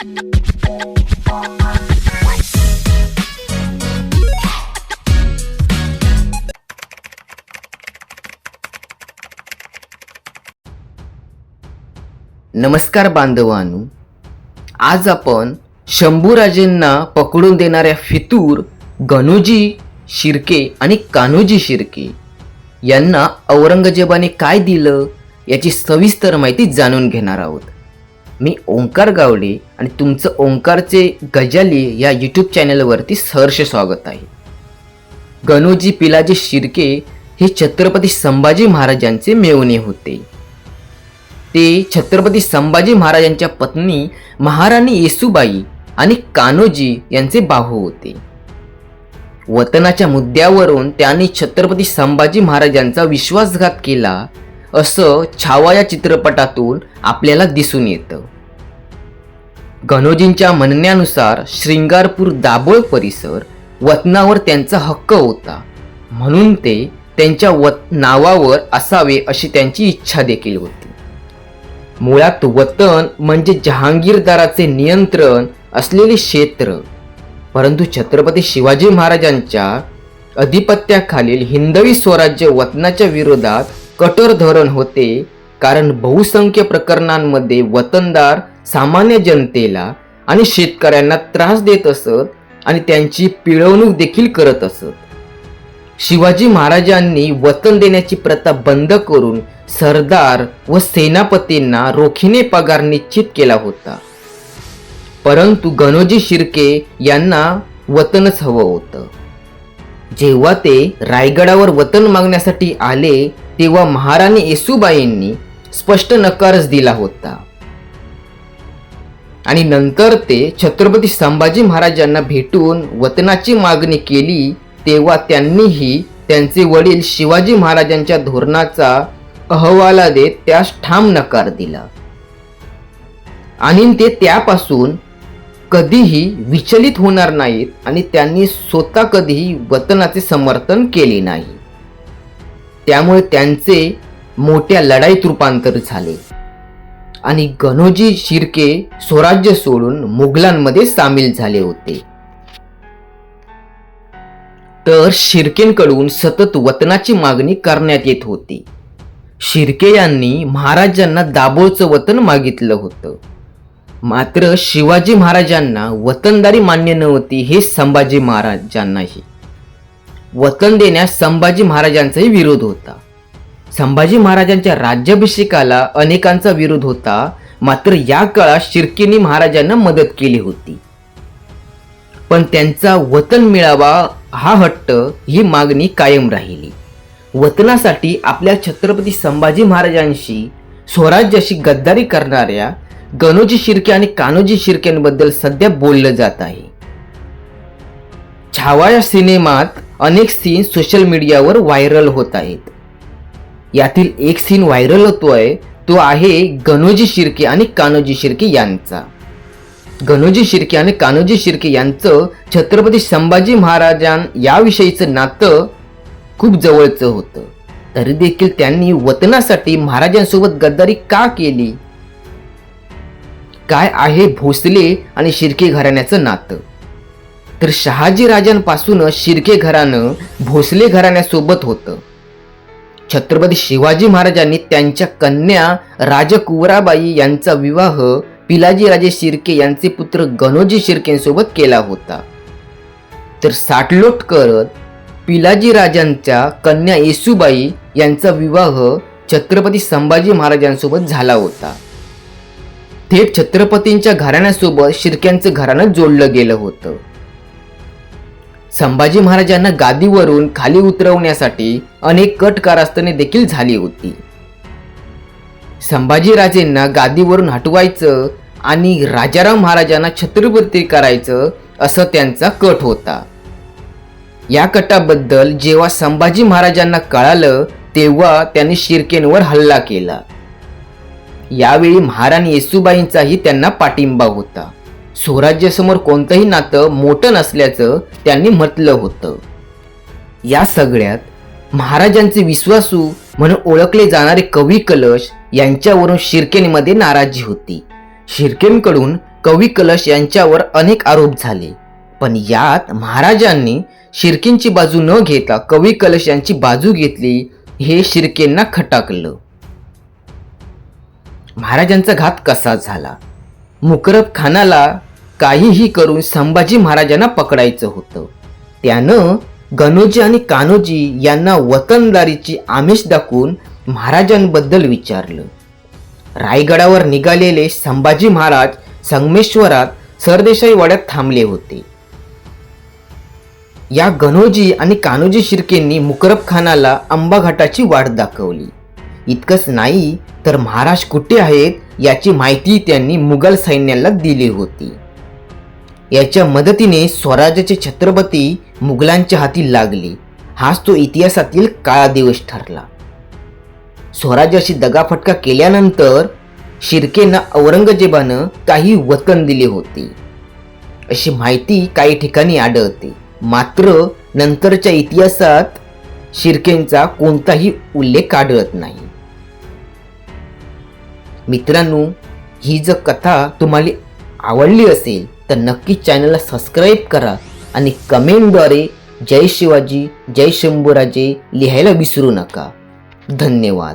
नमस्कार बांधवांनो. आज आपण शंभूराजेंना पकडून देणाऱ्या फितूर गणोजी शिर्के आणि कान्होजी शिर्के यांना औरंगजेबाने काय दिलं याची सविस्तर माहिती जाणून घेणार आहोत. मी ओंकार गावडे आणि तुमचं ओंकारचे गजाली या यूट्यूब चॅनलवरती सहर्ष स्वागत आहे. गणोजी पिलाजी शिर्के हे छत्रपती संभाजी महाराजांचे मेवणे होते. ते छत्रपती संभाजी महाराजांच्या पत्नी महाराणी येसुबाई आणि कान्होजी यांचे बाहू होते. वतनाच्या मुद्द्यावरून त्यांनी छत्रपती संभाजी महाराजांचा विश्वासघात केला असं छावा या चित्रपटातून आपल्याला दिसून येतं. गणोजींच्या म्हणण्यानुसार श्रृंगारपूर दाभोळ परिसर वतनावर त्यांचा हक्क होता. म्हणून ते त्यांच्या वत नावावर असावे अशी त्यांची इच्छा देखील होती. मुळात वतन म्हणजे जहांगीरदाराचे नियंत्रण असलेले क्षेत्र. परंतु छत्रपती शिवाजी महाराजांच्या अधिपत्याखालील हिंदवी स्वराज्य वतनाच्या विरोधात कठोर धोरण होते कारण बहुसंख्य प्रकरणांमध्ये वतनदार सामान्य जनतेला आणि शेतकऱ्यांना त्रास देत असत आणि त्यांची पिळवणूक देखील करत असत. शिवाजी महाराजांनी वतन देण्याची प्रथा बंद करून सरदार व सेनापतींना रोखीने पगार निश्चित केला होता. परंतु गणोजी शिर्के यांना वतनच हवं होतं. जेव्हा ते रायगडावर वतन मागण्यासाठी आले तेव्हा महाराणी येसुबाईंनी स्पष्ट नकारच दिला होता. आणि नंतर ते छत्रपती संभाजी महाराजांना भेटून वतनाची मागणी केली तेव्हा त्यांनीही त्यांचे वडील शिवाजी महाराजांच्या धोरणाचा अहवाला देत त्यास ठाम नकार दिला. आणि ते त्यापासून कधीही विचलित होणार नाहीत आणि त्यांनी स्वतः कधीही वतनाचे समर्थन केले नाही. त्यामुळे त्यांचे मोठ्या लढाईत रूपांतर झाले. आणि गणोजी शिर्के स्वराज्य सोडून मुघलांमध्ये सामील झाले होते. तर शिर्केंकडून सतत वतनाची मागणी करण्यात येत होती. शिर्के यांनी महाराजांना दाभोळचं वतन मागितलं होतं. मात्र शिवाजी महाराजांना वतनदारी मान्य नव्हती हे संभाजी महाराजांनाही. वतन देण्यास संभाजी महाराजांचाही विरोध होता. संभाजी महाराजांच्या राज्याभिषेकाला अनेकांचा विरोध होता मात्र या काळात शिर्केनी महाराजांना मदत केली होती. पण त्यांचा वतन मिळावा हा हट्ट ही मागणी कायम राहिली. वतनासाठी आपल्या छत्रपती संभाजी महाराजांशी स्वराज्याशी गद्दारी करणाऱ्या गणोजी शिर्के आणि कान्होजी शिर्केंबद्दल सध्या बोललं जात आहे. छावा या सिनेमात अनेक सीन सोशल मीडियावर व्हायरल होत आहेत. यातील एक सीन व्हायरल होतोय तो आहे गणोजी शिर्के आणि कान्होजी शिर्के यांचा. गणोजी शिर्के आणि कान्होजी शिर्के यांचं छत्रपती संभाजी महाराजां याविषयीचं नातं खूप जवळचं होतं. तरी देखील त्यांनी वतनासाठी महाराजांसोबत गद्दारी का केली? काय आहे भोसले आणि शिर्के घराण्याचं नातं? तर शहाजी राजांपासूनच शिर्के घराणं भोसले घराण्यासोबत होतं. छत्रपती शिवाजी महाराजांनी त्यांच्या कन्या राजकुवराबाई यांचा विवाह पिलाजीराजे शिर्के यांचे पुत्र गणोजी शिर्केंसोबत केला होता. तर साठलोट करत पिलाजी राजांच्या कन्या येसुबाई यांचा विवाह छत्रपती संभाजी महाराजांसोबत झाला होता. थेट छत्रपतींच्या घराण्यासोबत शिर्क्यांचं घराणं जोडलं गेलं होतं. संभाजी महाराजांना गादीवरून खाली उतरवण्यासाठी अनेक कट कारस्थाने देखील झाली होती. संभाजीराजेंना गादीवरून हटवायचं आणि राजाराम महाराजांना छत्रपती करायचं असं त्यांचा कट होता. या कटाबद्दल जेव्हा संभाजी महाराजांना कळालं तेव्हा त्यांनी शिर्केंवर हल्ला केला. यावेळी महाराणी येसुबाईंचाही त्यांना पाठिंबा होता. स्वराज्यासमोर कोणतंही नातं मोठं नसल्याचं त्यांनी म्हटलं होतं. या सगळ्यात महाराजांचे विश्वासू म्हणून ओळखले जाणारे कवी कलश यांच्यावरून शिर्केनमध्ये नाराजी होती. शिर्केंकडून कवी कलश यांच्यावर अनेक आरोप झाले. पण यात महाराजांनी शिर्केंची बाजू न घेता कवी कलश यांची बाजू घेतली हे शिर्केंना खटाकलं. महाराजांचा घात कसा झाला? मुकरब खानाला काहीही करून संभाजी महाराजांना पकडायचं होतं. त्यानं गणोजी आणि कान्होजी यांना वतनदारीची आमिष दाखवून महाराजांबद्दल विचारलं. रायगडावर निघालेले संभाजी महाराज संगमेश्वरात सरदेशाई वाड्यात थांबले होते. या गणोजी आणि कान्होजी शिर्केंनी मुकरब खानाला अंबा घाटाची वाट दाखवली. इतकंच नाही तर महाराज कुठे आहेत याची माहिती त्यांनी मुघल सैन्याला दिली होती. याच्या मदतीने स्वराज्याचे छत्रपती मुघलांच्या हाती लागले. हाच तो इतिहासातील काळा दिवस ठरला. स्वराज्याशी दगाफटका केल्यानंतर शिर्केंना औरंगजेबानं काही वतन दिले होते. अशी माहिती काही ठिकाणी आढळते. मात्र नंतरच्या इतिहासात शिर्केंचा कोणताही उल्लेख आढळत नाही. मित्रांनो ही जर कथा तुम्हाला आवडली असेल तर नक्की चॅनलला सबस्क्राईब करा आणि कमेंटद्वारे जय शिवाजी जय शंभूराजे लिहायला विसरू नका. धन्यवाद.